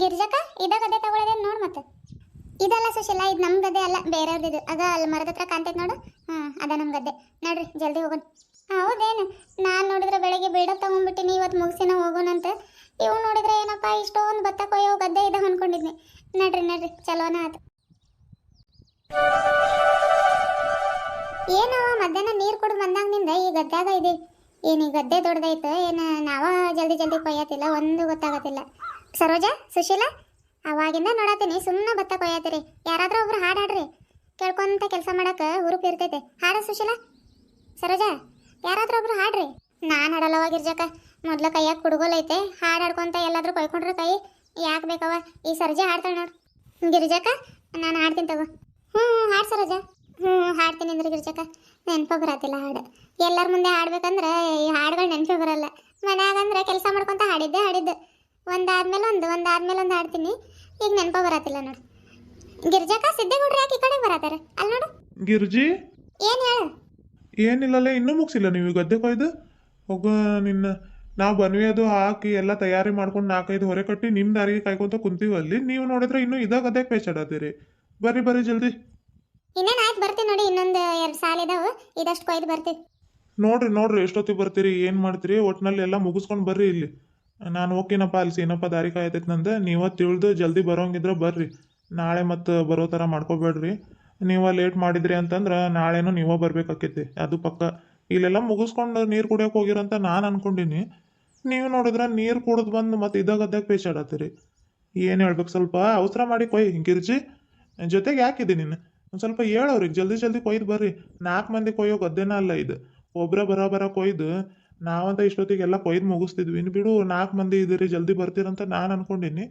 ಗಿರ್ಜಕ್ಕ ಇದ ಗದ್ದೆ ತಗೊಳ್ಳೋದೇನು ನೋಡು ಮತ್ತೆ. ಇದಲ್ಲ ಸುಶೀಲ, ಇದು ನಮ್ಮ ಗದ್ದೆ ಅಲ್ಲ ಬೇರೆಯವ್ರದ್ದು ಇದು. ಅದ ಅಲ್ಲಿ ಮರದ ಹತ್ರ ಕಾಣ್ತೈತೆ ನೋಡು. ಹಾಂ, ಅದ ನಮ್ಮ ಗದ್ದೆ. ನಡ್ರಿ, ಜಲ್ದಿ ಹೋಗೋಣ. ಹೌದೇನು? ನಾನು ನೋಡಿದ್ರೆ ಬೆಳಗ್ಗೆ ಬಿಲ್ಡಪ್ ತಗೊಂಡ್ಬಿಟ್ಟಿನಿ ಇವತ್ತು ಮುಗಿಸಿನ ಹೋಗೋಣಂತ ಇವು ನೋಡಿದ್ರೆ ಏನಪ್ಪ, ಇಷ್ಟೊಂದು ಭತ್ತ ಕೊಯ್ಯೋ ಗದ್ದೆ ಇದೆ ಅನ್ಕೊಂಡಿದ್ನಿ. ನಡ್ರಿ ನಡ್ರಿ, ಚಲೋನ ಆತು. ಏನು, ಮಧ್ಯಾಹ್ನ ನೀರು ಬಂದಾಗ ಬಂದಾಗಿನಿಂದ ಈ ಗದ್ದೆಗ ಇದೀವಿ. ಏನು ಈ ಗದ್ದೆ ದೊಡ್ಡದೈತೆ ಏನು ನಾವ ಜಲ್ದಿ ಜಲ್ದಿ ಕೊಯ್ಯತಿಲ್ಲ ಒಂದು ಗೊತ್ತಾಗತ್ತಿಲ್ಲ. ಸರೋಜಾ, ಸುಶೀಲ, ಅವಾಗಿಂದ ನೋಡತ್ತೀನಿ ಸುಮ್ಮನೆ ಭತ್ತ ಕೊಯ್ಯತ್ತೀರಿ ಯಾರಾದರೂ ಒಬ್ರು ಹಾಡು ಹಾಡ್ರಿ. ಕೇಳ್ಕೊಂತ ಕೆಲಸ ಮಾಡಕ್ಕೆ ಹುರುಪು ಇರ್ತೈತೆ. ಹಾಡ ಸುಶೀಲ? ಸರೋಜಾ, ಯಾರಾದರೂ ಒಬ್ರು ಹಾಡ್ರಿ. ನಾನು ಹಾಡಲ್ಲವ ಮೊದ್ಲು ಕೈಯಾಗ ಕುಡುಗೋಲೈತೆ ಹಾಡು ಹಾಡ್ಕೊಂತ ಎಲ್ಲಾದರೂ ಕೊಯ್ಕೊಂಡ್ರೆ ಕೈ. ಯಾಕೆ ಬೇಕವ ಈ ಸರ್ಜೆ ಹಾಡ್ತಾಳೆ ನೋಡು. ಗಿರಿಜಕ್ಕ, ನಾನು ಹಾಡ್ತೀನಿ ತಗೋ. ಹ್ಞೂ ಹಾಡು ಸರೋಜಾ. ಹ್ಞೂ ಹಾಡ್ತೀನಿ ಅಂದ್ರೆ ಗಿರಿಜಕ್ಕ. ನೆನಪು ಬರತ್ತಿಲ್ಲ ಹಾಡು. ಎಲ್ಲರ ಮುಂದೆ ಹಾಡ್ಬೇಕಂದ್ರೆ ಈ ಹಾಡುಗಳು ನೆನಪು ಬರಲ್ಲ. ಮನ್ಯಾಗ ಅಂದ್ರೆ ಕೆಲಸ ಮಾಡ್ಕೊತ ಹಾಡಿದ್ದೆ ಹಾಡಿದ್ದೆ. ಒಂದಾದ್ಮೇಲೆ ಒಂದು ಒಂದಾದ್ಮೇಲೆ ಒಂದು ಹಾಡ್ತೀನಿ. ಈಗ ನೆನಪ ಬರತ್ತಿಲ್ಲ ನೋಡು. ಗಿರ್ಜಕ್ಕ ಸಿದ್ದೇಗೌಡ್ರು ಯಾಕೆ ಈ ಕಡೆ ಬರತ್ತಾರ? ಅಲ್ಲಿ ನೋಡು. ಗಿರ್ಜಿ? ಏನು ಹೇಳು? ಏನಿಲ್ಲಲ್ಲ ಇನ್ನೂ ಮುಗಿಸಿಲ್ಲ ನೀವು ಗದ್ದೆ ಕೊಯ್ದು? ಹೋಗ ನಿನ್ನ ನಾವು ಬನ್ವಿ ಅದು ಹಾಕಿ ಎಲ್ಲ ತಯಾರಿ ಮಾಡ್ಕೊಂಡು ನಾಲ್ಕೈದು ಹೊರೆ ಕಟ್ಟಿ ನಿಮ್ಮ ದಾರಿಗೆ ಕಾಯ್ಕೊಂತ ಕುಂತೀವಲ್ಲಿ ನೀವು ನೋಡಿದ್ರೆ ಇನ್ನೂ ಇದ ಗದ್ದೆಗೆ ಪೇಚಾಡತ್ತೀರಿ ಬರ್ರಿ ಬರ್ರಿ ಜಲ್ದಿ. ಇನ್ನೇನು ಆಯ್ತು ಬರ್ತೀನಿ ನೋಡಿ ಇನ್ನೊಂದು ಎರಡು ಸಾಲ ಇದಾವೆ. ಇದಷ್ಟು ಕೊಯ್ದು ಬರ್ತೀವಿ ನೋಡ್ರಿ ನೋಡ್ರಿ ಎಷ್ಟೊತ್ತಿಗೆ ಬರ್ತೀರಿ ಏನು ಮಾಡ್ತೀರಿ ಒಟ್ಟಿನಲ್ಲಿ ಎಲ್ಲ ಮುಗಿಸ್ಕೊಂಡು ಬರ್ರಿ ಇಲ್ಲಿ. ನಾನು ಓಕೆನಪ್ಪ ಅಲ್ಲಿ ಸೀನಪ್ಪ ದಾರಿ ಕಾಯತೈತೆ ನಂದು? ನೀವ ತಿಳಿದು ಜಲ್ದಿ ಬರೋಂಗಿದ್ರೆ ಬರ್ರಿ. ನಾಳೆ ಮತ್ತೆ ಬರೋ ಥರ ಮಾಡ್ಕೋಬೇಡ್ರಿ. ನೀವು ಲೇಟ್ ಮಾಡಿದ್ರಿ ಅಂತಂದ್ರೆ ನಾಳೆನೂ ನೀವೇ ಬರ್ಬೇಕಾಕೈತಿ. ಅದು ಪಕ್ಕ. ಇಲ್ಲೆಲ್ಲ ಮುಗಿಸ್ಕೊಂಡು ನೀರು ಕುಡಿಯೋಕೆ ಹೋಗಿರಂತ ನಾನು ಅನ್ಕೊಂಡಿನಿ. ನೀವು ನೋಡಿದ್ರೆ ನೀರು ಕುಡಿದು ಬಂದು ಮತ್ತೆ ಇದಾಗ ಗದ್ದಾಗ ಪೇಚಾಡತ್ತೀರಿ ಏನು ಹೇಳ್ಬೇಕು ಸ್ವಲ್ಪ? ಅವಸರ ಮಾಡಿ ಕೊಯ್ ಗಿರ್ಜಿ ಜೊತೆಗೆ ಯಾಕಿದೆ ನೀನು? ಒಂದು ಸ್ವಲ್ಪ ಹೇಳೋರಿಗೆ ಜಲ್ದಿ ಜಲ್ದಿ ಕೊಯ್ದು ಬರ್ರಿ. ನಾಲ್ಕು ಮಂದಿ ಕೊಯ್ಯೋ ಗದ್ದೆನ ಅಲ್ಲ ಇದು. ಒಬ್ರ ಬರ ಬರ ಕೊಯ್ದು ನಾವಂತ ಇಷ್ಟೊತ್ತಿಗೆಲ್ಲ ಕೊಯ್ದು ಮುಗಿಸ್ತಿದ್ವಿ. ಇನ್ನು ಬಿಡು ನಾಲ್ಕು ಮಂದಿ ಇದ್ದೀರಿ ಜಲ್ದಿ ಬರ್ತೀರಂತ ನಾನು ಅನ್ಕೊಂಡಿನಿ.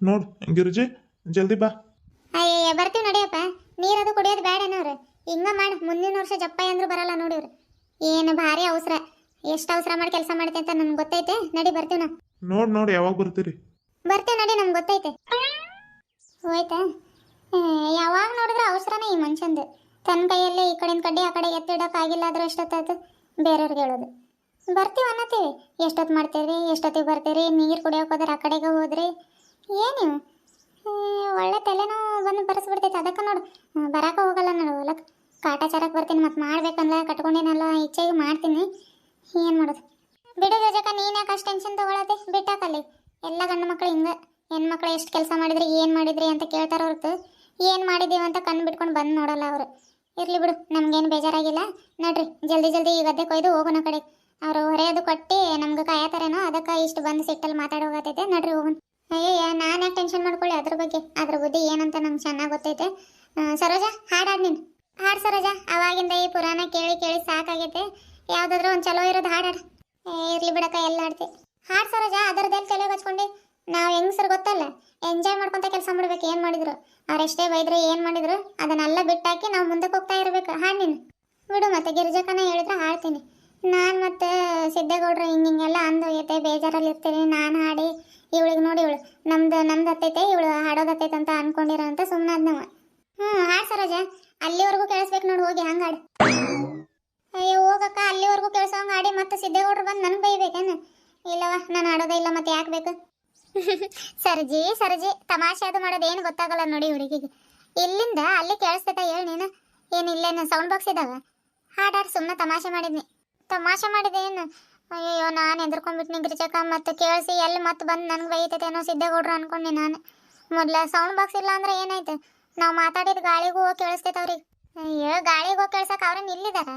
ನೋಡು ಗಿರ್ಜಿ ಜಲ್ದಿ ಬಾ. ಅಯ್ಯಯ್ಯ ಬರ್ತೀವಿ ನಡಿಯಪ್ಪ. ನೀರದು ಕುಡಿಯೋದು ಬೇಡನವ್ರು ಹಿಂಗ ಮಾಡಿ ಮುಂದಿನ ವರ್ಷ ಜಪ್ಪ ಅಂದ್ರು ಬರಲ್ಲ ನೋಡಿವ್ರು. ಏನು ಭಾರಿ ಅವಸರ. ಎಷ್ಟು ಅವಸರ ಮಾಡಿ ಕೆಲಸ ಮಾಡುತ್ತೆ ಅಂತ ನನ್ಗೆ ಗೊತ್ತೈತೆ. ನಡಿ ಬರ್ತೀವಿ ನಾ ನೋಡಿ ನೋಡಿ ಯಾವಾಗ ಬರ್ತೀರಿ? ಬರ್ತೀವಿ ನಡಿ ನಮ್ಗೆ ಗೊತ್ತೈತೆ. ಹೋಯ್ತಾ? ಯಾವಾಗ ನೋಡಿದ್ರೆ ಅವಸರನೇ ಈ ಮನುಷ್ಯಂದು ತನ್ನ ಕೈಯಲ್ಲಿ ಈ ಕಡೆಯಿಂದ ಕಡ್ಡಿ ಆ ಕಡೆ ಎತ್ತಿಡೋಕ್ಕಾಗಿಲ್ಲ ಆದ್ರೆ ಎಷ್ಟೊತ್ತಾಯ್ತು? ಬೇರೆಯವ್ರಿಗೆ ಹೇಳೋದು. ಬರ್ತೀವಿ ಅನ್ನತ್ತೀವಿ. ಎಷ್ಟೊತ್ತು ಮಾಡ್ತೀರಿ ಎಷ್ಟೊತ್ತಿಗೆ ಬರ್ತೀರಿ ನೀರು ಕುಡಿಯೋಕೆ ಹೋದ್ರೆ ಆ ಕಡೆಗೆ ಹೋದ್ರಿ? ಏನು ಒಳ್ಳೆ ತಲೆನೋ ಬಂದು ಬರೆಸ್ಬಿಡ್ತೈತೆ. ಅದಕ್ಕೆ ನೋಡು. ಬರಕ್ಕೆ ಹೋಗಲ್ಲ ನೋಡು. ಹೊಲಕ್ಕೆ ಕಾಟಾಚಾರಕ್ಕೆ ಬರ್ತೀನಿ ಮತ್ತು ಮಾಡ್ಬೇಕಲ್ಲ ಕಟ್ಕೊಂಡೇನಲ್ಲ ಹೆಚ್ಚಾಗಿ ಮಾಡ್ತೀನಿ. ಏನು ಮಾಡೋದು? ಬಿಡು ರಜಕ ನೀನು ಯಾಕೆ ಅಷ್ಟು ಟೆನ್ಷನ್ ತೊಗೊಳತ್ತೆ? ಬಿಟ್ಟಾಕಲ್ಲಿ ಎಲ್ಲ ಗಂಡು ಮಕ್ಕಳು ಹಿಂಗೆ. ಹೆಣ್ಮಕ್ಳು ಎಷ್ಟು ಕೆಲಸ ಮಾಡಿದ್ರಿ, ಏನು ಮಾಡಿದ್ರಿ ಅಂತ ಕೇಳ್ತಾರ ಹೊರತು. ಏನು ಮಾಡಿದ್ದೀವಿ ಅಂತ ಕಣ್ಣು ಬಿಟ್ಕೊಂಡು ಬಂದು ನೋಡಲ್ಲ ಅವರು. ಇರಲಿ ಬಿಡು, ನಮಗೇನು ಬೇಜಾರಾಗಿಲ್ಲ. ನೋಡ್ರಿ, ಜಲ್ದಿ ಜಲ್ದಿ ಈ ಗದ್ದೆ ಕೊಯ್ದು ಹೋಗೋಣ ಕಡೆ. ಅವರು ಹೊರೆಯೋದು ಕೊಟ್ಟು ನಮ್ಗೆ ಕಾಯತಾರೇನೋ ಅದಕ್ಕೆ ಇಷ್ಟು ಬಂದು ಸಿಟ್ಟಲ್ಲಿ ಮಾತಾಡೋಗತ್ತೈತೆ ನಡ್ರಿ ಹೋಗೋಣ ಅಯ್ಯಯ್ಯ, ನಾನು ಯಾಕೆ ಟೆನ್ಷನ್ ಮಾಡ್ಕೊಳ್ಳಿ ಅದ್ರ ಬಗ್ಗೆ? ಅದ್ರ ಬುದ್ಧಿ ಏನಂತ ನಂಗೆ ಚೆನ್ನಾಗಿ ಗೊತ್ತೈತೆ. ಸರೋಜ, ಹಾಡಾಡ್ ನೀನು. ಹಾಡು ಸರೋಜ, ಅವಾಗಿಂದ ಈ ಪುರಾಣ ಕೇಳಿ ಕೇಳಿ ಸಾಕಾಗೈತೆ. ಯಾವುದಾದ್ರೂ ಒಂದು ಚಲೋ ಇರೋದು ಹಾಡಾಡ. ಇರ್ಲಿ ಬಿಡಕ್ಕ, ಎಲ್ಲ ಆಡ್ತಿ ಹಾಡು ಸರೋಜ ಅದರದಲ್ಲಿ ತಲೆ ಹಚ್ಕೊಂಡು? ನಾವು ಹೆಂಗಸರು ಗೊತ್ತಲ್ಲ, ಎಂಜಾಯ್ ಮಾಡ್ಕೊಂತ ಕೆಲಸ ಮಾಡ್ಬೇಕು. ಏನು ಮಾಡಿದ್ರು? ಅವ್ರು ಎಷ್ಟೇ ಬೈದ್ರು, ಏನು ಮಾಡಿದ್ರು, ಅದನ್ನೆಲ್ಲ ಬಿಟ್ಟಾಕಿ ನಾವು ಮುಂದಕ್ಕೆ ಹೋಗ್ತಾ ಇರಬೇಕು. ಹಾಡು ನೀನು. ಬಿಡು ಮತ್ತೆ ಗಿರಿಜಕ್ಕನ ಹೇಳಿದ್ರೆ ಹಾಡ್ತೀನಿ. ನಾನು ಮತ್ತೆ ಸಿದ್ದೇಗೌಡ್ರು ಹಿಂಗೆ ಹಿಂಗೆಲ್ಲ ಅಂದೋಗೈತೆ ಬೇಜಾರಲ್ಲಿ ಇರ್ತೀನಿ ನಾನು ಹಾಡಿ, ಇವಳಿಗೆ ನೋಡಿ ಇವಳು. ನಮ್ದು ನಮ್ದು ಹತ್ತೈತೆ, ಇವಳು ಹಾಡೋದು ಹತ್ತೈತೆ ಅಂತ ಅನ್ಕೊಂಡಿರೋ ಅಂತ ಸುಮ್ಮನೆ ನಾವು ಹ್ಞೂ ಹಾಡು ಸರೋಜ. ಅಲ್ಲಿವರೆಗೂ ಕೇಳಿಸ್ಬೇಕು ನೋಡಿ, ಹೋಗಿ ಹಂಗೆ ಹಾಡು. ಅಯ್ಯೋ, ಹೋಗಕ್ಕ, ಅಲ್ಲಿವರೆಗೂ ಕೇಳಿಸೋಂಗೆ ಹಾಡಿ, ಮತ್ತೆ ಸಿದ್ದೇಗೌಡ್ರು ಬಂದು ನನಗೆ ಬೈಬೇಕೇನು? ಇಲ್ಲವ ನಾನು ಹಾಡೋದೇ ಇಲ್ಲ, ಮತ್ತೆ ಯಾಕೆ ಬೇಕು? ಸರ್ಜಿ ಸರ್ಜಿ, ತಮಾಷೆ ಅದು ಮಾಡೋದು ಏನು ಗೊತ್ತಾಗಲ್ಲ ನೋಡಿ ಹುಡುಗಿಗೆ. ಇಲ್ಲಿಂದ ಅಲ್ಲಿ ಕೇಳಿಸ್ತೈತ ಹೇಳಿ ನೀನು. ಏನಿಲ್ಲೇನು ಸೌಂಡ್ ಬಾಕ್ಸ್ ಇದಾವ? ಹಾಡಾಡಿ ಸುಮ್ಮನೆ ತಮಾಷೆ ಮಾಡಿದ್ನಿ. ತಮಾಷೆ ಮಾಡಿದೆ ಏನು? ಅಯ್ಯೋ ನಾನು ಎದ್ರಕೊಂಡ್ಬಿಟ್ನಿ ಗಿರಿಜಕ್ಕ. ಮತ್ತೆ ಕೇಳಿಸಿ ಎಲ್ಲಿ ಮತ್ತೆ ಬಂದು ನನಗೆ ಬೈತೈತೇನೋ ಸಿದ್ದೇಗೌಡ್ರು ಅನ್ಕೊಂಡೆ ನಾನು. ಮೊದಲ ಸೌಂಡ್ ಬಾಕ್ಸ್ ಇಲ್ಲ ಅಂದ್ರೆ ಏನಾಯ್ತು? ನಾವು ಮಾತಾಡಿದ ಗಾಳಿಗೂ ಹೋಗಿ ಕೇಳಿಸ್ತೈತೆ ಅವ್ರಿಗೆ. ಅಯ್ಯೋ, ಗಾಳಿಗೆ ಹೋಗಿ ಕೇಳ್ಸಕ್ಕೆ ಅವ್ರೇನು ಇಲ್ಲಿದಾರ?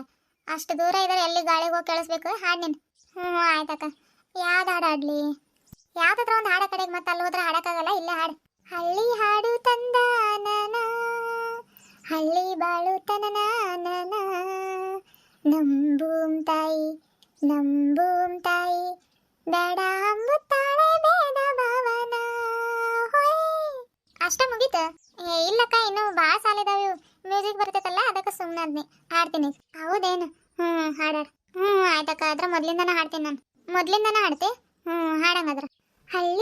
ಅಷ್ಟು ದೂರ ಇದ್ದಾರೆ ಎಲ್ಲಿ ಗಾಳಿಗೆ ಹೋಗಿ ಕೇಳಿಸ್ಬೇಕು? ಹಾಡು ನೀನು ಹ್ಞೂ ಆಯ್ತಕ್ಕ ಯಾವ್ದು ಹಾಡು ಹಾಡ್ಲಿ? ಯಾವ್ದಾದ್ರ ಒಂದು ಹಾಡ ಕಡೆಗೆ ಮತ್ತೆ ಅಲ್ಲಿ ಹೋದ್ರೆ ಹಾಡಕ್ಕಾಗಲ್ಲ? ಇಲ್ಲೇ ಹಾಡು. ಹಳ್ಳಿ ಹಾಡು ತಂದ ಹಳ್ಳಿ ಬಾಳು ತನನ ನಂಬೂಮ್ ತಾಯಿ ನಂಬೂಂ ತಾಯಿ ಬೇಡ ಅಂಬುತ್ತಾಳೆ ಬೇಡ ಭಾವನ ಅಷ್ಟ ಮುಗೀತ. ಇಲ್ಲಕ್ಕ, ಇನ್ನು ಭಾಳ ಸಾಲಿದಾವೆ ಮ್ಯೂಸಿಕ್ ಬರ್ತೈತಲ್ಲ, ಅದಕ್ಕೆ ಸುಮ್ಮನೆ ಅದ್ನಿ ಹಾಡ್ತೀನಿ. ಹೌದೇನು? ಹ್ಞೂ ಹಾಡಾಡ. ಹ್ಞೂ ಆಯ್ತಕ್ಕ, ಅದ್ರ ಮೊದಲಿಂದನೇ ಹಾಡ್ತೀನಿ ನಾನು. ಮೊದಲಿಂದನೇ ಹಾಡ್ತೆ? ಹ್ಞೂ ಹಾಡಂಗಾದ್ರೆ. ಹಳ್ಳಿ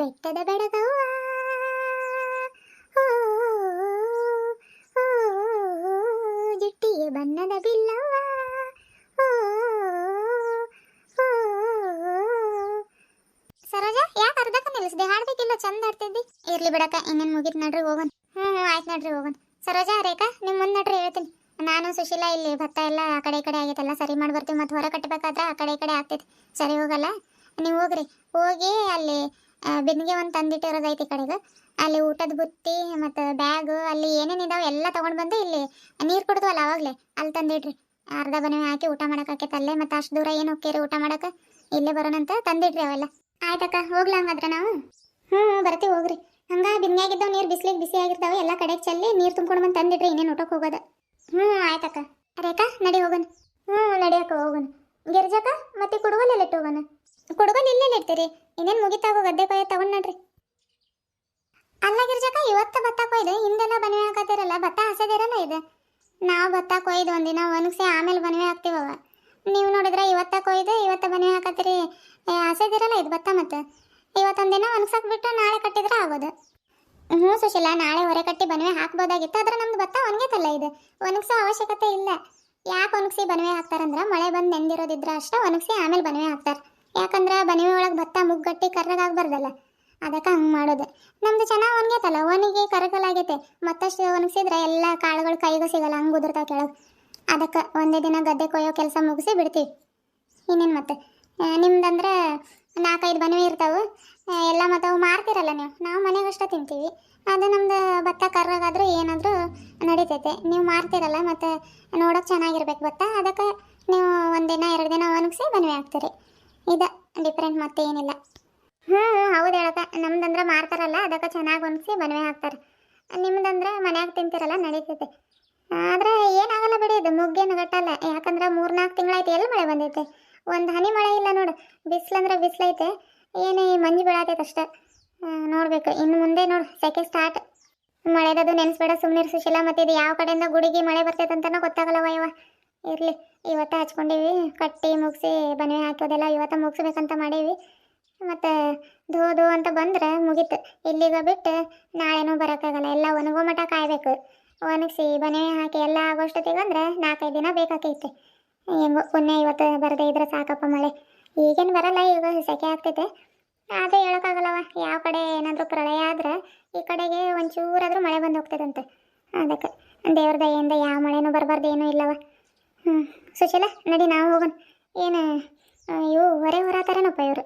ಬೆಟ್ಟದ ಬೆಡಗವ್ವ ಜುಟ್ಟಿಗೆ ಬಣ್ಣದ ಬಿಲ್ಲವ್ವ. ಸರೋಜ, ಯಾಕೆ ಅರ್ಧಕ್ಕ ನಿಲ್ಲಿಸಿದೆ? ಹಾಡ್ಬೇಕಿಲ್ಲ ಚಂದ ಆಡ್ತಿದ್ದಿ. ಇರ್ಲಿ ಬಿಡಕ್ಕ, ಇನ್ನೇನು ಮುಗಿತ್ ನಡ್ರಿ, ಹೋಗೋಣ. ಹ್ಞೂ ಹ್ಞೂ ಆಯ್ತು ನಡ್ರಿ, ಹೋಗೋಣ. ಸರೋಜ, ರೇಖಾ ನಿಮ್ಮ ಮುಂದೆ ನಡ್ರಿ, ಹೇಳ್ತೀನಿ. ನಾನು, ಸುಶೀಲಾ, ಇಲ್ಲಿ ಭತ್ತ ಎಲ್ಲ ಆ ಕಡೆ ಈ ಕಡೆ ಆಗೈತಲ್ಲ, ಸರಿ ಮಾಡಿ ಬರ್ತೀವಿ. ಮತ್ತು ಹೊರ ಕಟ್ಟಬೇಕಾದ್ರೆ ಆ ಕಡೆ ಈ ಕಡೆ ಆಗ್ತೈತಿ. ಸರಿ, ಹೋಗಲ್ಲ? ನೀವು ಹೋಗ್ರಿ. ಹೋಗಿ ಅಲ್ಲಿ ಆ, ಬಿಂದಿಗೆ ಒಂದು ತಂದಿಟ್ಟಿರೋದೈತಿ ಕಡೆಗೆ. ಅಲ್ಲಿ ಊಟದ ಬುತ್ತಿ ಮತ್ತು ಬ್ಯಾಗ್ ಅಲ್ಲಿ ಏನೇನು ಇದಾವೆ ಎಲ್ಲ ತೊಗೊಂಡು ಬಂದು ಇಲ್ಲಿ ನೀರು ಕುಡ್ದವಲ್ಲ ಅವಾಗಲೇ ಅಲ್ಲಿ ತಂದಿಡ್ರಿ. ಅರ್ಧ ಬನಿ ಹಾಕಿ ಊಟ ಮಾಡಕ್ಕೆ ಅಲ್ಲೇ ಮತ್ತು ಅಷ್ಟು ದೂರ ಏನು ಹೋಗ್ತೀರಿ ಊಟ ಮಾಡಕ್ಕೆ ಇಲ್ಲೇ ಬರೋಣಂತ ತಂದಿಡ್ರಿ ಅವೆಲ್ಲ. ಆಯ್ತಕ್ಕ ಹೋಗ್ಲ ಹಂಗಾದ್ರೆ ನಾವು? ಹ್ಞೂ ಬರ್ತೀವಿ ಹೋಗ್ರಿ. ಹಂಗೆ ಬಿನ್ಯಾಗಿದ್ದಾವ ನೀರು ಬಿಸಿಲಿಗೆ ಬಿಸಿ ಆಗಿರ್ತಾವೆ ಎಲ್ಲ ಕಡೆಗೆ ಚೆಲ್ಲಿ ನೀರು ತುಂಬ್ಕೊಂಡು ಬಂದು ತಂದಿಡ್ರಿ ಇನ್ನೇನು ಊಟಕ್ಕೆ ಹೋಗೋದು. ಹ್ಞೂ ಆಯ್ತಕ್ಕ. ರೇಖಾ ನಡಿ ಹೋಗೋಣ. ಹ್ಞೂ ನಡಿಯಕ್ಕ ಹೋಗೋಣ. ಗಿರ್ಜಕ್ಕ ಮತ್ತೆ ಕುಡುಗಲ್ ಇಟ್ಟು ಹೋಗೋಣ? ಕುಡುಗಲ್ ಇಲ್ಲೇ ಇಡ್ತೀರಿ? ಇನ್ನೇನು ಮುಗಿತಾಗೋ ಗದ್ದೆ ಕೊಯ್ಯ ತಗೊಂಡ್ ನಡ್ರಿ. ಅಲ್ಲ ಗಿರ್ಜಕ್ಕ, ಇವತ್ತು ಭತ್ತ ಕೊಯ್ದು, ಹಿಂದೆಲ್ಲ ಬನವೆ ಹಾಕತ್ತಿರಲ್ಲ, ಭತ್ತ ಹಸದಿರಲ್ಲ ಇದೆ? ನಾವು ಭತ್ತ ಕೊಯ್ದು ಒಂದಿನ ಒಣಗಿಸಿ ಆಮೇಲೆ ಬನವೆ ಹಾಕ್ತೀವವ ನೀವು ನೋಡಿದ್ರೆ ಇವತ್ತ ಕೊಯ್ದು, ಇವತ್ತ ಬನವೆ ಹಾಕತ್ತೀರಿ. ಹಸದಿರಲ್ಲ ಇದು ಭತ್ತ ಮತ್ತೆ? ಇವತ್ತೊಂದಿನ ಒಣಗ್ಸಕ್ ಬಿಟ್ಟು ನಾಳೆ ಕಟ್ಟಿದ್ರೆ ಆಗೋದು. ಹ್ಞೂ ಸುಶೀಲ, ನಾಳೆ ಹೊರೆ ಕಟ್ಟಿ ಬನವೆ ಹಾಕ್ಬೋದಾಗಿತ್ತು, ಆದ್ರೆ ನಮ್ದು ಭತ್ತ ಒಣಗೈತಲ್ಲ ಇದು? ಒಣಗಿಸೋ ಅವಶ್ಯಕತೆ ಇಲ್ಲ. ಯಾಕೆ ಒಣಗಿಸಿ ಬನವೆ ಹಾಕ್ತಾರಂದ್ರೆ, ಮಳೆ ಬಂದು ನೆಂದಿರೋದಿದ್ರೆ ಅಷ್ಟೇ ಒಣಗಿಸಿ ಆಮೇಲೆ ಬನವೆ ಹಾಕ್ತಾರೆ. ಯಾಕಂದ್ರೆ ಬನಿ ಒಳಗೆ ಭತ್ತ ಮುಗ್ಗಟ್ಟಿ ಕರ್ರಗಾಗ್ಬಾರ್ದಲ್ಲ ಅದಕ್ಕೆ ಹಂಗೆ ಮಾಡೋದು. ನಮ್ದು ಚೆನ್ನಾಗಿ ಒಣಗೈತಲ್ಲ, ಒಣಗಿ ಕರಗಲಾಗೈತೆ. ಮತ್ತಷ್ಟು ಒಣಗಿಸಿದ್ರೆ ಎಲ್ಲ ಕಾಳುಗಳು ಕೈಗೂ ಸಿಗಲ್ಲ, ಹಂಗೆ ಉದುರ್ತಾವೆ ಕೆಳಗೆ. ಅದಕ್ಕೆ ಒಂದೇ ದಿನ ಗದ್ದೆ ಕೊಯ್ಯೋ ಕೆಲಸ ಮುಗಿಸಿ ಬಿಡ್ತೀವಿ. ಇನ್ನೇನು ಮತ್ತೆ? ನಿಮ್ದಂದ್ರೆ ನಾಲ್ಕೈದು ಬನವೆ ಇರ್ತಾವೆ. ಎಲ್ಲ ಮತ್ತು ಅವು ಮಾರ್ತಿರಲ್ಲ ನೀವು? ನಾವು ಮನೆಗಷ್ಟೇ ತಿಂತೀವಿ. ಅದು ನಮ್ದು ಭತ್ತ ಕರ್ರಗಾದ್ರೂ ಏನಾದರೂ ನಡೀತೈತೆ. ನೀವು ಮಾರ್ತಿರಲ್ಲ ಮತ್ತು ನೋಡೋಕೆ ಚೆನ್ನಾಗಿರ್ಬೇಕು ಭತ್ತ. ಅದಕ್ಕೆ ನೀವು ಒಂದಿನ, ಎರಡು ದಿನ ಒಣಗಿಸಿ ಬನವೆ ಹಾಕ್ತೀರಿ. ಇದು ಡಿಫ್ರೆಂಟ್ ಮತ್ತೆ ಏನಿಲ್ಲ. ಹ್ಞೂ ಹೌದು ಹೇಳಕ್ಕ ನಮ್ದಂದ್ರೆ ಮಾರ್ತಾರಲ್ಲ, ಅದಕ್ಕೆ ಚೆನ್ನಾಗಿ ಒಣಸಿ ಮನವೆ ಹಾಕ್ತಾರೆ. ನಿಮ್ದಂದ್ರೆ ಮನ್ಯಾಗ ತಿಂತಿರಲ್ಲ, ನಡೀತೈತೆ. ಆದ್ರೆ ಏನಾಗಲ್ಲ ಬಿಡಿ, ಇದು ಮುಗ್ಗೇನು ಗಟ್ಟಲ್ಲ. ಯಾಕಂದ್ರೆ ಮೂರ್ನಾಲ್ಕು ತಿಂಗಳಾಯ್ತು ಎಲ್ಲಿ ಮಳೆ ಬಂದೈತೆ? ಒಂದು ಹನಿ ಮಳೆ ಇಲ್ಲ ನೋಡು, ಬಿಸಿಲಂದ್ರೆ ಬಿಸಿಲೈತೆ. ಏನೇ ಮಂಜು ಬೀಳತೈತೆ ಅಷ್ಟೇ. ನೋಡ್ಬೇಕು, ಇನ್ನು ಮುಂದೆ ನೋಡು, ಸೆಕೆ ಸ್ಟಾರ್ಟ್ ಮಳೆದದು ನೆನೆಸ್ಬೇಡ ಸುಮ್ಮನೆ ಸುಶೀಲ ಮತ್ತೆ ಇದು ಯಾವ ಕಡೆಯಿಂದ ಗುಡಿಗೆ ಮಳೆ ಬರ್ತೈತೆ ಅಂತನೂ ಗೊತ್ತಾಗಲ್ಲ ವಯವ ಇರಲಿ. ಇವತ್ತ ಹಚ್ಕೊಂಡಿವಿ, ಕಟ್ಟಿ ಮುಗಿಸಿ ಬನವೆ ಹಾಕೋದೆಲ್ಲ ಇವತ್ತ ಮುಗಿಸ್ಬೇಕಂತ ಮಾಡೀವಿ. ಮತ್ತು ಧೋ ಧೋ ಅಂತ ಬಂದ್ರೆ ಮುಗೀತು. ಇಲ್ಲಿಗ ಬಿಟ್ಟು ನಾಳೆನೂ ಬರೋಕ್ಕಾಗಲ್ಲ, ಎಲ್ಲ ಒಣಗೋ ಮಟ ಕಾಯಬೇಕು. ಒಣಗಿಸಿ ಬನವೆ ಹಾಕಿ ಎಲ್ಲ ಆಗೋಷ್ಟೊತ್ತಿಗೆ ಅಂದ್ರೆ ನಾಲ್ಕೈದು ದಿನ ಬೇಕಾಕೈತೆ. ಹೆಂಗೋ ಪುಣ್ಯ ಇವತ್ತು ಬರದೇ ಇದ್ರೆ ಸಾಕಪ್ಪ ಮಳೆ. ಈಗೇನು ಬರಲ್ಲ ಈಗ ಸೆಕೆ ಆಗ್ತೈತೆ. ಅದು ಹೇಳೋಕ್ಕಾಗಲ್ಲವ, ಯಾವ ಕಡೆ ಏನಾದರೂ ಪ್ರಳಯ ಆದ್ರೆ ಈ ಕಡೆಗೆ ಒಂಚೂರಾದರೂ ಮಳೆ ಬಂದು ಹೋಗ್ತದಂತೆ. ಅದಕ್ಕೆ ದೇವ್ರ ದಯೆಯಿಂದ ಯಾವ ಮಳೆನೂ ಬರಬಾರ್ದು, ಏನೂ ಇಲ್ಲವ. ಹ್ಞೂ ಸುಶೀಲ, ನಡಿ, ನಾವು ಹೋಗೋಣ. ಏನು ಇವು ಹೊರೆ ಹೊರತಾರನಪ್ಪ ಇವರು.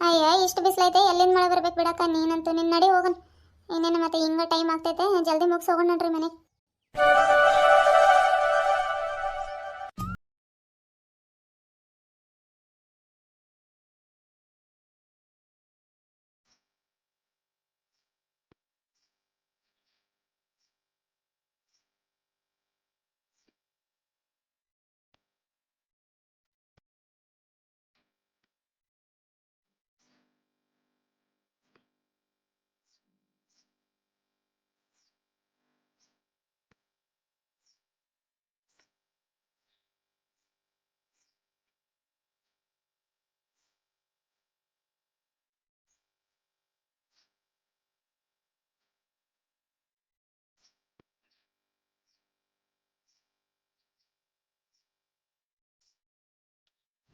ಅಯ್ಯೋ, ಇಷ್ಟು ಬಿಸಿಲೈತೆ ಎಲ್ಲಿಂದ ಮಳೆ ಬರ್ಬೇಕು ಬಿಡಕ್ಕ ನೀನಂತೂ. ನಿನ್ನ ನಡಿ, ಹೋಗೋಣ. ಇನ್ನೇನು ಮತ್ತೆ ಹಿಂಗ ಟೈಮ್ ಆಗ್ತೈತೆ. ಜಲ್ದಿ ಮುಗಿಸ್, ಹೋಗೋಣ ನೋಡ್ರಿ ಮನೆಗೆ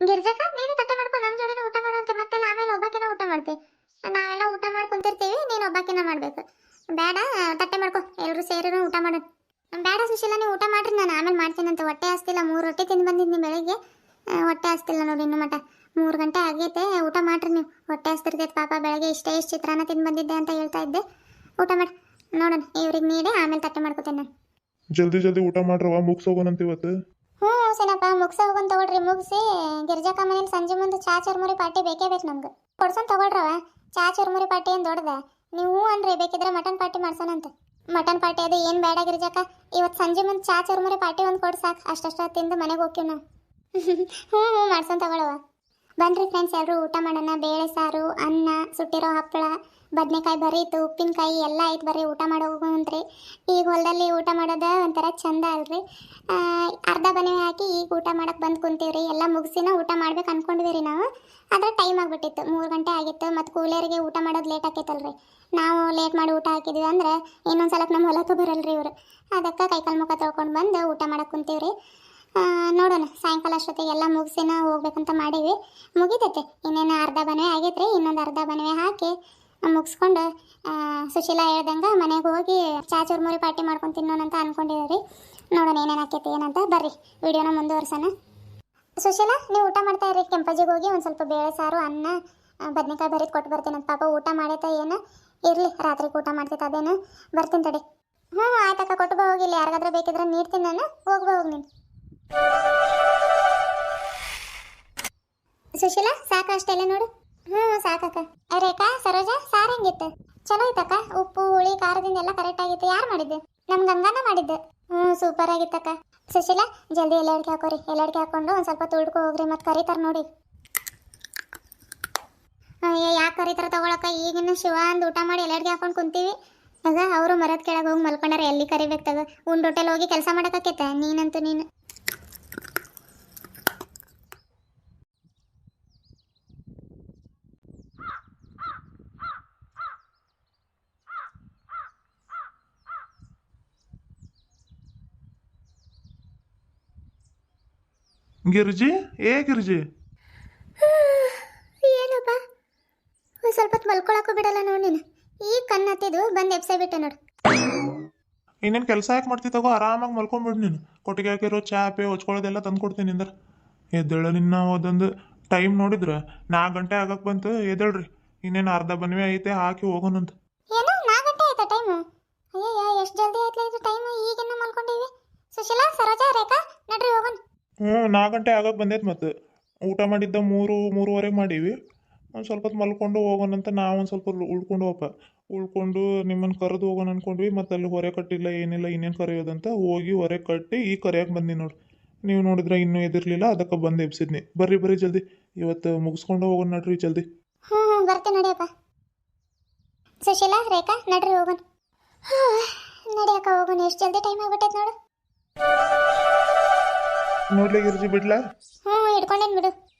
ಗಿರ್ಜಕ್ಕ ನೀನು ತಟ್ಟೆ ಮಾಡ್ಕೊಂಡು ನಮ್ಮ ಜೋಡಿನ ಊಟ ಮಾಡೋಂತೆ ಮತ್ತೆ ಆಮೇಲೆ ಒಬ್ಬಾಕಿನ ಊಟ ಮಾಡ್ತೀವಿ ನಾವೆಲ್ಲ ಊಟ ಮಾಡ್ಕೊಂತಿರ್ತೀವಿ ನೀನು ಒಬ್ಬಾಕಿನ ಮಾಡಬೇಕು. ಬೇಡ, ತಟ್ಟೆ ಮಾಡ್ಕೊ. ಎಲ್ಲರೂ ಸೇರಿ ಊಟ ಮಾಡೋಣ ಬೇಡ ಸುಶೀಲ ನೀವು ಊಟ ಮಾಡ್ರಿ ನಾನು. ಆಮೇಲೆ ಮಾಡ್ತೀನಂತೆ ಹೊಟ್ಟೆ ಹಸ್ತಿಲ್ಲ. ಮೂರು ರೊಟ್ಟಿ ತಿಂದು ಬಂದಿದ್ದೀನಿ ಬೆಳಿಗ್ಗೆ. ಹೊಟ್ಟೆ ಹಸ್ತಿಲ್ಲ ನೋಡಿ ಇನ್ನು ಮಟ. ಮೂರು ಗಂಟೆ ಆಗೈತೆ. ಊಟ ಮಾಡ್ರಿ ನೀವು. ಹೊಟ್ಟೆ ಹಸ್ತಿರ್ತೈತೆ ಪಾಪ. ಬೆಳಗ್ಗೆ ಇಷ್ಟೇ ಇಷ್ಟು ಚಿತ್ರಾನ್ನ ತಿಂದು ಬಂದಿದ್ದೆ ಅಂತ ಹೇಳ್ತಾ ಇದ್ದೆ. ಊಟ ಮಾಡಿ. ನೋಡೋಣ. ಇವ್ರಿಗೆ ನೀಡಿ ಆಮೇಲೆ ತಟ್ಟೆ ಮಾಡ್ಕೊತೇನೆ ನಾನು. ಜಲ್ದಿ ಜಲ್ದಿ ಊಟ ಮಾಡ್ರವ ಮುಗಿಸೋಗೋಣಂತ ಇವತ್ತು. ಹ್ಞೂ ಸೇನಪ್ಪ, ಮುಗ್ಸ ಹೋಗೋನ್ ತಗೊಳ್ರಿ, ಮುಗಿಸಿ. ಗಿರ್ಜಕ್ಕ ಮನೇಲಿ ಸಂಜೆ ಮುಂದೆ ಚಾ ಚುರ್ಮುರಿ ಪಾರ್ಟಿ ಬೇಕೇ ಬೇಕು ನಮ್ಗೆ. ಕೊಡ್ಸೋನ್ ತಗೊಳ್ರವ, ಚಾ ಚುರ್ಮುರಿ ಪಾರ್ಟಿ ಏನು ದೊಡ್ಡದ? ನೀವು ಅನ್ರಿ, ಬೇಕಿದ್ರೆ ಮಟನ್ ಪಾರ್ಟಿ ಮಾಡ್ಸೋಣಂತ ಮಟನ್ ಪಾರ್ಟಿ ಅದು ಏನು ಬೇಡ ಗಿರ್ಜಾಕ ಇವತ್ತು ಸಂಜೆ ಮುಂದೆ ಚಾ ಚುರ್ಮುರಿ ಪಾರ್ಟಿ ಒಂದು ಕೊಡು ಸಾಕು ಅಷ್ಟಷ್ಟ ತಿಂದು ಮನೆಗೆ ಹೋಗ್ತೀವಿ ನಾವು. ಹ್ಞೂ ಹ್ಞೂ ಮಾಡ್ಸೋಣ ತಗೊಳವ. ಬನ್ರಿ ಫ್ರೆಂಡ್ಸ್ ಎಲ್ಲರೂ ಊಟ ಮಾಡೋಣ, ಬೇಳೆ ಸಾರು, ಅನ್ನ, ಸುಟ್ಟಿರೋ ಹಪ್ಪಳ ಬದನೆಕಾಯಿ ಇತ್ತು ಉಪ್ಪಿನಕಾಯಿ ಎಲ್ಲ ಐತೆ ಬರ್ರಿ, ಊಟ ಮಾಡೋಗಂತ್ರಿ ಈಗ ಹೊಲದಲ್ಲಿ ಊಟ ಮಾಡೋದು ಒಂಥರ ಚಂದ ಅಲ್ರಿ. ಅರ್ಧ ಬನೆ ಹಾಕಿ ಈಗ ಊಟ ಮಾಡಕ್ಕೆ ಬಂದು ಕುಂತೀವ್ರಿ. ಎಲ್ಲ ಮುಗಿಸಿನ ಊಟ ಮಾಡ್ಬೇಕು ಅನ್ಕೊಂಡ್ವಿ ರೀ ನಾವು. ಆದ್ರೆ ಟೈಮ್ ಆಗಿಬಿಟ್ಟಿತ್ತು, ಮೂರು ಗಂಟೆ ಆಗಿತ್ತು ಮತ್ತು ಕೂಲಿಯರಿಗೆ ಊಟ ಮಾಡೋದು ಲೇಟ್ ಆಕೈತಲ್ರಿ. ನಾವು ಲೇಟ್ ಮಾಡಿ ಊಟ ಹಾಕಿದ್ವಿ ಅಂದ್ರೆ ಇನ್ನೊಂದು ಸಲಕ್ಕೆ ನಮ್ಮ ಹೊಲಕ್ಕೆ ಬರಲ್ರಿ ಇವರು. ಅದಕ್ಕೆ ಕೈಕಾಲು ಮುಖ ತೊಳ್ಕೊಂಡು ಬಂದು ಊಟ ಮಾಡಕ್ಕೆ ಕುಂತೀವ್ರಿ. ನೋಡೋಣ, ಸಾಯಂಕಾಲ ಅಷ್ಟೊತ್ತಿಗೆ ಎಲ್ಲ ಮುಗಿಸಿನ ಹೋಗ್ಬೇಕಂತ ಮಾಡೀವಿ. ಮುಗಿತೈತೆ, ಇನ್ನೇನು ಅರ್ಧ ಬನವೆ ರೀ ಇನ್ನೊಂದು ಅರ್ಧ ಬನವೆ ಹಾಕಿ ಮುಗಿಸ್ಕೊಂಡು. ಸುಶೀಲಾ ಹೇಳ್ದಂಗೆ ಮನೆಗೆ ಹೋಗಿ ಚಾ ಚುರ್ಮುರಿ ಪಾರ್ಟಿ ಮಾಡ್ಕೊಂಡು ತಿನ್ನೋಣಂತ ಅನ್ಕೊಂಡಿದ್ದೀವಿ ನೋಡೋಣ ಏನೇನು ಆಕೈತಿ, ಏನಂತ. ಬರ್ರಿ, ವಿಡಿಯೋನ ಮುಂದುವರ್ಸೋಣ. ಸುಶೀಲಾ, ನೀವು ಊಟ ಮಾಡ್ತಾ ಇರ್ರಿ. ಕೆಂಪಜಿಗೆ ಹೋಗಿ ಒಂದು ಸ್ವಲ್ಪ ಬೇಳೆ ಸಾರು, ಅನ್ನ ಬದನೆಕಾಯಿ ಬರೀದು ಕೊಟ್ಟು ಬರ್ತೀನಿ ಅಂತ. ಪಾಪ ಊಟ ಮಾಡೈತ ಏನು? ಇರಲಿ, ರಾತ್ರಿಗೆ ಊಟ ಮಾಡ್ತೈತೆ ಅದೇನು? ಬರ್ತೀನಿ ತಡಿ. ಹ್ಞೂ ಆಯ್ತಕ್ಕ ಕೊಟ್ಟು ಬಾ, ಹೋಗಿ. ಇಲ್ಲಿ ಯಾರಿಗಾದ್ರೂ ಬೇಕಿದ್ರೆ ನೀಡ್ತೀನಿ ನಾನು. ಹೋಗ್ಬಾ ಹೋಗಿ ನೀನು. ಸುಶೀಲಾ, ಸಾಕು ಅಷ್ಟೆಲ್ಲ ನೋಡು. ಹ್ಞೂ ಸಾಕಕ್ಕ. ರೇಖಾ, ಸರೋಜಾ, ಸಾರು ಹೆಂಗಿತ್ತು? ಚಲೋ ಐತಕ್ಕ ಉಪ್ಪು, ಹುಳಿ ಖಾರದಿಂದ ಎಲ್ಲ ಕರೆಕ್ಟ್ ಆಗಿತ್ತು. ಯಾರು ಮಾಡಿದ್ದು? ನಮ್ಮ ಗಂಗಾನ ಮಾಡಿದ್ದು. ಹ್ಞೂ ಸೂಪರ್ ಆಗಿತ್ತಕ್ಕ. ಸುಶೀಲಾ, ಜಲ್ದಿ ಎಲ್ಲಡಿಕೆ ಹಾಕೋರಿ. ಎಲ್ಲಡಿಕೆ ಹಾಕೊಂಡು ಒಂದು ಸ್ವಲ್ಪ ತುಳ್ಕೊ ಹೋಗ್ರಿ. ಮತ್ತು ಕರಿತಾರೆ ನೋಡಿ. ಯಾಕೆ ಕರೀತಾರ ತಗೊಳಕ ಈಗಿನ ಶಿವ ಅಂದ್ ಊಟ ಮಾಡಿ ಎಲ್ಲಡಿಗೆ ಹಾಕೊಂಡು ಕುಂತೀವಿ. ಆಗ ಅವರು ಮರದ ಕೆಳಗೆ ಹೋಗಿ ಮಲ್ಕೊಂಡಾರ. ಎಲ್ಲಿ ಕರಿಬೇಕು ತಗ? ಉಂಡ್ ಹೋಟೆಲ್ ಹೋಗಿ ಕೆಲಸ ಮಾಡೋಕ್ಕಾಕೈತೆ ನೀನಂತೂ ನೀನು. ಗಿರ್ಜಿ ಏ ಗಿರ್ಜಿ ಏನಪ್ಪ? ಒಂದು ಸ್ವಲ್ಪ ಹೊತ್ತು ಮಲ್ಕೊಳಕ್ಕೂ ಬಿಡಲ್ಲ ನೋಡಿ ನೀನು. ಈ ಕಣ್ಣು ಹತ್ತಿದ್ದು ಬಂದು ಎಬ್ಸೇ ಬಿಟ್ಟೆ ನೋಡು. ಇನ್ನೇನು ಕೆಲಸ ಯಾಕೆ ಮಾಡ್ತಿ ತಗೋ? ಆರಾಮಾಗಿ ಮಲ್ಕೊಂಡ್ಬಿಡು ನೀನು. ಕೊಟ್ಟಿಗೆ ಹಾಕಿರೋ ಚಾಪೆ ಹೊಚ್ಕೊಳ್ಳೋದೆಲ್ಲ ತಂದು ಕೊಡ್ತೀನಿ ನಿಂದ್ರ. ಎದ್ದೇಳ ನಿನ್ನ ಒಂದೊಂದು ಟೈಮ್ ನೋಡಿದ್ರೆ. ನಾಲ್ಕು ಗಂಟೆ ಆಗಕ್ಕೆ ಬಂತು ಎದ್ದೇಳ್ರಿ. ಇನ್ನೇನು ಅರ್ಧ ಬನ್ವೆ ಐತೆ ಹಾಕಿ ಹೋಗೋಣಂತ ಏನು ನಾಲ್ಕು ಗಂಟೆ ಆಯ್ತಾ ಟೈಮು? ಅಯ್ಯಯ್ಯ ಎಷ್ಟು ಜಲ್ದಿ ಆಯ್ತಲ್ಲ ಇದು ಟೈಮ್? ಈಗಿನ್ನ ಮಲ್ಕೊಂಡಿವಿ ಸುಶೀಲಾ ಸರೋಜಾ ರೇಖಾ ನಡ್ರಿ ಹೋಗೋಣ. ಹ್ಞೂ, ನಾಲ್ಕು ಗಂಟೆ ಆಗಕ್ಕೆ ಬಂದೈತೆ ಮತ್ತೆ. ಊಟ ಮಾಡಿದ್ದ ಮೂರು ಮೂರುವರೆಗೆ ಮಾಡೀವಿ. ಒಂದು ಸ್ವಲ್ಪ ಹೊತ್ತು ಮಲ್ಕೊಂಡು ಹೋಗೋಣಂತ ನಾವು ಒಂದು ಸ್ವಲ್ಪ ಉಳ್ಕೊಂಡು ಹೋಗಪ್ಪ ಉಳ್ಕೊಂಡು ನಿಮ್ಮನ್ನು ಕರೆದು ಹೋಗೋಣ ಅಂದ್ಕೊಂಡ್ವಿ ಮತ್ತು ಅಲ್ಲಿ ಹೊರೆ ಕಟ್ಟಿಲ್ಲ, ಏನಿಲ್ಲ, ಇನ್ನೇನು ಕರೆಯೋದಂತ ಹೋಗಿ ಹೊರೆ ಕಟ್ಟಿ ಈ ಕರೆಯಕ್ಕೆ ಬಂದಿ ನೋಡಿ. ನೀವು ನೋಡಿದ್ರೆ ಇನ್ನೂ ಎದಿರಲಿಲ್ಲ, ಅದಕ್ಕೆ ಬಂದು ಎಬ್ಸಿದ್ನಿ. ಬರ್ರಿ ಬರ್ರಿ ಜಲ್ದಿ. ಇವತ್ತು ಮುಗಿಸ್ಕೊಂಡು ಹೋಗೋಣ ನಡ್ರಿ ಜಲ್ದಿ. ಹ್ಞೂ ಹ್ಞೂ, ಬರ್ತೀನಿ ನಡಿಯಪ್ಪ ಸುಶೀಲಾ, ರೇಖಾ, ನಡ್ರಿ ಹೋಗೋಣ. ಹೋಗೋಣ. ಎಷ್ಟು ಜಲ್ದಿ ಟೈಮ್ ಆಗ್ಬಿಟ್ಟೈತೆ ನೋಡು. ನೋಡ್ಲಿ ಗಿರ್ಜಿ ಬಿಡ್ಲಾ? ಹ್ಞೂ ಹಿಡ್ಕೊಂಡೇನು ಬಿಡು.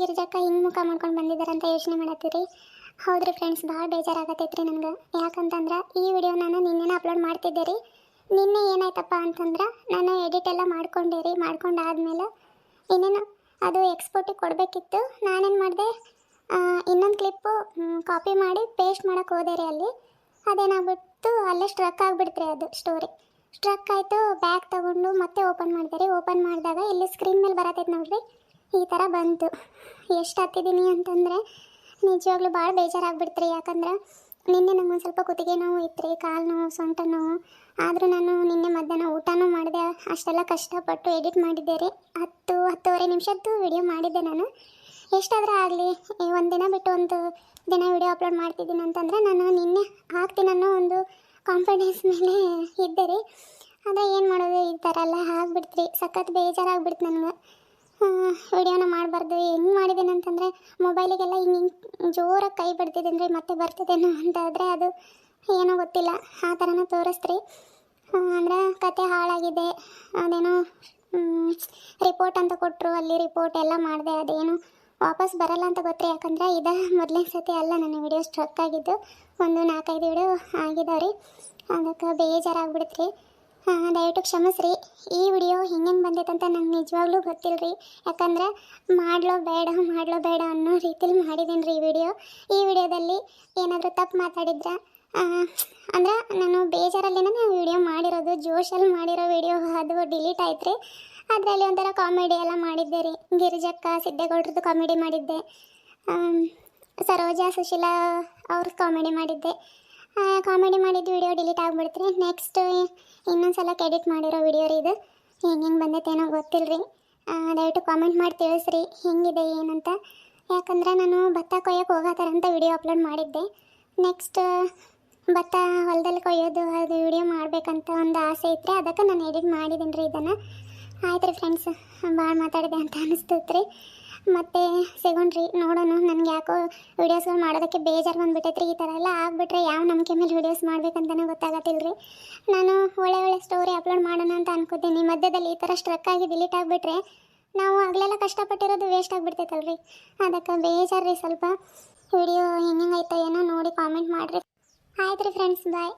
ಗಿರಿಜಕ್ಕ ಹಿಂಗೆ ಮುಖ ಮಾಡ್ಕೊಂಡು ಬಂದಿದ್ದಾರೆ ಅಂತ ಯೋಚನೆ ಮಾಡತ್ತೀರಿ? ಹೌದ್ರಿ ಫ್ರೆಂಡ್ಸ್ ಭಾಳ ಬೇಜಾರಾಗತ್ತೈತ್ರಿ ನನಗೆ. ಯಾಕಂತಂದ್ರೆ ಈ ವಿಡಿಯೋ ನಾನು ನಿನ್ನೆನೇ ಅಪ್ಲೋಡ್ ಮಾಡ್ತಿದ್ದೆ ರೀ ನಿನ್ನೆ ಏನಾಯ್ತಪ್ಪ ಅಂತಂದ್ರೆ ನಾನು ಎಡಿಟ್ ಎಲ್ಲ ಮಾಡ್ಕೊಂಡೆ ರೀ ಮಾಡ್ಕೊಂಡಾದ್ಮೇಲೆ ಇನ್ನೇನು ಅದು ಎಕ್ಸ್ಪೋರ್ಟಿಗೆ ಕೊಡಬೇಕಿತ್ತು. ನಾನೇನು ಮಾಡಿದೆ? ಇನ್ನೊಂದು ಕ್ಲಿಪ್ಪು ಕಾಪಿ ಮಾಡಿ ಪೇಸ್ಟ್ ಮಾಡೋಕೆ ಹೋದೆ ರೀ ಅಲ್ಲಿ. ಅದೇನಾಗ್ಬಿಟ್ಟು ಅಲ್ಲೇ ಸ್ಟ್ರಕ್ ಆಗಿಬಿಡ್ತ್ರಿ ಅದು ಸ್ಟೋರಿ ಸ್ಟ್ರಕ್ ಆಯಿತು ಬ್ಯಾಗ್ ತಗೊಂಡು ಮತ್ತೆ ಓಪನ್ ಮಾಡಿದೆ ರೀ. ಓಪನ್ ಮಾಡಿದಾಗ ಇಲ್ಲಿ ಸ್ಕ್ರೀನ್ ಮೇಲೆ ಬರತೈತೆ ನೋಡ್ರಿ. ಈ ಥರ ಬಂತು. ಎಷ್ಟು ಹತ್ತಿದ್ದೀನಿ ಅಂತಂದರೆ ನಿಜವಾಗ್ಲೂ ಭಾಳ ಬೇಜಾರಾಗ್ಬಿಡ್ತ್ರಿ. ಯಾಕಂದ್ರೆ ನಿನ್ನೆ ನಂಗೆ ಸ್ವಲ್ಪ ಕುತ್ತಿಗೆ ನೋವು ಇತ್ತು ಕಾಲು ನೋವು, ಸೊಂಟ ನೋವು. ಆದರೂ ನಾನು ನಿನ್ನೆ ಮಧ್ಯಾಹ್ನ ಊಟನೂ ಮಾಡಿದೆ. ಅಷ್ಟೆಲ್ಲ ಕಷ್ಟಪಟ್ಟು ಎಡಿಟ್ ಮಾಡಿದ್ದೆ ರೀ ಹತ್ತು, ಹತ್ತುವರೆ ನಿಮಿಷದ್ದು ವಿಡಿಯೋ ಮಾಡಿದ್ದೆ ನಾನು. ಎಷ್ಟಾದರೂ ಆಗಲಿ ಒಂದು ದಿನ ಬಿಟ್ಟು ಒಂದು ದಿನ ವಿಡಿಯೋ ಅಪ್ಲೋಡ್ ಮಾಡ್ತಿದ್ದೀನಿ ಅಂತಂದರೆ ನಾನು ನಿನ್ನೆ ಹಾಕ್ತೀನಿ ಅನ್ನೋ ಒಂದು ಕಾನ್ಫಿಡೆನ್ಸ್ ಮೇಲೆ ಇದ್ದೆ ರೀ. ಆದರೆ ಏನು ಮಾಡೋದು, ಈ ಥರ ಎಲ್ಲ ಆಗ್ಬಿಡ್ತ್ರಿ. ಸಖತ್ ಬೇಜಾರಾಗ್ಬಿಡ್ತು ನನಗೆ. ವಿಡಿಯೋನ ಮಾಡಬಾರ್ದು. ಹೆಂಗೆ ಮಾಡಿದ್ದೇನೆ ಅಂತಂದರೆ ಮೊಬೈಲಿಗೆಲ್ಲ ಹಿಂಗೆ ಹಿಂಗೆ ಜೋರಾಗಿ ಕೈ ಬಿಡ್ತಿದ್ದೀನಿ ಅಂದರೆ ಮತ್ತೆ ಬರ್ತಿದ್ದೇನೋ ಅಂತ ಆದರೆ ಅದು ಏನೋ ಗೊತ್ತಿಲ್ಲ. ಆ ಥರನ ತೋರಿಸ್ತ್ರಿ. ಅಂದರೆ ಕತೆ ಹಾಳಾಗಿದೆ. ಅದೇನೋ ರಿಪೋರ್ಟ್ ಅಂತ ಕೊಟ್ಟರು ಅಲ್ಲಿ ರಿಪೋರ್ಟ್ ಎಲ್ಲ ಮಾಡಿದೆ, ಅದೇನು ವಾಪಸ್ ಬರಲ್ಲ ಅಂತ ಗೊತ್ತ್ರಿ. ಯಾಕಂದರೆ ಇದು ಮೊದಲನೇ ಸತಿ ಅಲ್ಲ, ನನ್ನ ವಿಡಿಯೋ ಸ್ಟ್ರಕ್ ಆಗಿದ್ದು. ಒಂದು ನಾಲ್ಕೈದು ವಿಡಿಯೋ ಆಗಿದಾವೆ ರೀ ಅದಕ್ಕೆ ಬೇಜಾರಾಗ್ಬಿಡ್ತ್ರಿ. ದಯವಿಟ್ಟು ಕ್ಷಮಿಸ್ರಿ. ಈ ವಿಡಿಯೋ ಹೆಂಗೆ ಬಂದೈತೆ ಅಂತ ನಂಗೆ ನಿಜವಾಗ್ಲೂ ಗೊತ್ತಿಲ್ಲ ರೀ ಯಾಕಂದ್ರೆ ಮಾಡ್ಲೋ ಬೇಡ ಮಾಡ್ಲೋ ಬೇಡ ಅನ್ನೋ ರೀತಿಲಿ ಮಾಡಿದ್ದೀನಿ ರೀ ಈ ವಿಡಿಯೋ. ಈ ವಿಡಿಯೋದಲ್ಲಿ ಏನಾದರೂ ತಪ್ಪು ಮಾತಾಡಿದ್ರೆ ಅಂದ್ರೆ ನಾನು ಬೇಜಾರಲ್ಲಿನೇ ವಿಡಿಯೋ ಮಾಡಿರೋದು, ಜೋಶಲ್ಲಿ ಮಾಡಿರೋ ವಿಡಿಯೋ ಅದು ಡಿಲೀಟ್ ಆಯ್ತು ರೀ ಅದರಲ್ಲಿ ಒಂಥರ ಕಾಮಿಡಿ ಎಲ್ಲ ಮಾಡಿದ್ದೆ ರೀ. ಗಿರಿಜಕ್ಕ ಸಿದ್ದೇಗೌಡ್ರದ್ದು ಕಾಮಿಡಿ ಮಾಡಿದ್ದೆ. ಸರೋಜಾ, ಸುಶೀಲಾ ಅವ್ರದ್ದು ಕಾಮಿಡಿ ಮಾಡಿದ್ದೆ. ಕಾಮಿಡಿ ಮಾಡಿದ್ದು ವಿಡಿಯೋ ಡಿಲೀಟ್ ಆಗಿಬಿಡ್ತೀನಿ ನೆಕ್ಸ್ಟ್ ಇನ್ನೊಂದು ಸಲ ಎಡಿಟ್ ಮಾಡಿರೋ ವಿಡಿಯೋ ರೀ ಇದು. ಹೆಂಗೆ ಹೆಂಗೆ ಬಂದೈತೆ ಏನೋ ಗೊತ್ತಿಲ್ಲ ರೀ ದಯವಿಟ್ಟು ಕಾಮೆಂಟ್ ಮಾಡಿ ತಿಳಿಸ್ರಿ. ಹೆಂಗಿದೆ, ಏನಂತ. ಯಾಕಂದ್ರೆ ನಾನು ಭತ್ತ ಕೊಯ್ಯೋಕೆ ಅಂತ ವಿಡಿಯೋ ಅಪ್ಲೋಡ್ ಮಾಡಿದ್ದೆ. ನೆಕ್ಸ್ಟ್ ಭತ್ತ ಹೊಲದಲ್ಲಿ ಕೊಯ್ಯೋದು, ಅದು ವಿಡಿಯೋ ಮಾಡಬೇಕಂತ ಒಂದು ಆಸೆ ಇತ್ತು ಅದಕ್ಕೆ ನಾನು ಎಡಿಟ್ ಮಾಡಿದ್ದೀನಿ ರೀ ಇದನ್ನು. ಆಯ್ತು ರೀ ಫ್ರೆಂಡ್ಸ್ ಭಾಳ ಮಾತಾಡಿದೆ ಅಂತ ಅನಿಸ್ತೈತೆ ರೀ ಮತ್ತೆ ಸಿಗೋಣ್ರಿ, ನೋಡೋಣ. ನನಗೆ ಯಾಕೋ ವೀಡಿಯೋಸ್ಗಳು ಮಾಡೋದಕ್ಕೆ ಬೇಜಾರು ಬಂದುಬಿಟ್ಟೈತ್ರಿ. ಈ ಥರ ಎಲ್ಲ ಆಗ್ಬಿಟ್ರೆ ಯಾವ ನಂಬಿಕೆ ಮೇಲೆ ವಿಡಿಯೋಸ್ ಮಾಡಬೇಕಂತಲೂ ಗೊತ್ತಾಗತ್ತಿಲ್ಲ ರೀ ನಾನು ಒಳ್ಳೆ ಒಳ್ಳೆ ಸ್ಟೋರಿ ಅಪ್ಲೋಡ್ ಮಾಡೋಣ ಅಂತ ಅನ್ಕೋತೀನಿ. ಮಧ್ಯದಲ್ಲಿ ಈ ಥರ ಸ್ಟ್ರಕ್ ಆಗಿ ಡಿಲೀಟ್ ಆಗಿಬಿಟ್ರೆ ನಾವು ಆಗಲೆಲ್ಲ ಕಷ್ಟಪಟ್ಟಿರೋದು ವೇಸ್ಟ್ ಆಗಿಬಿಡ್ತೈತಲ್ರಿ. ಅದಕ್ಕೆ ಬೇಜಾರು ರೀ ಸ್ವಲ್ಪ ವಿಡಿಯೋ ಆಯ್ತಾ ಏನೋ ನೋಡಿ ಕಾಮೆಂಟ್ ಮಾಡಿರಿ. ಆಯ್ತು ರೀ ಫ್ರೆಂಡ್ಸ್ ಬಾಯ್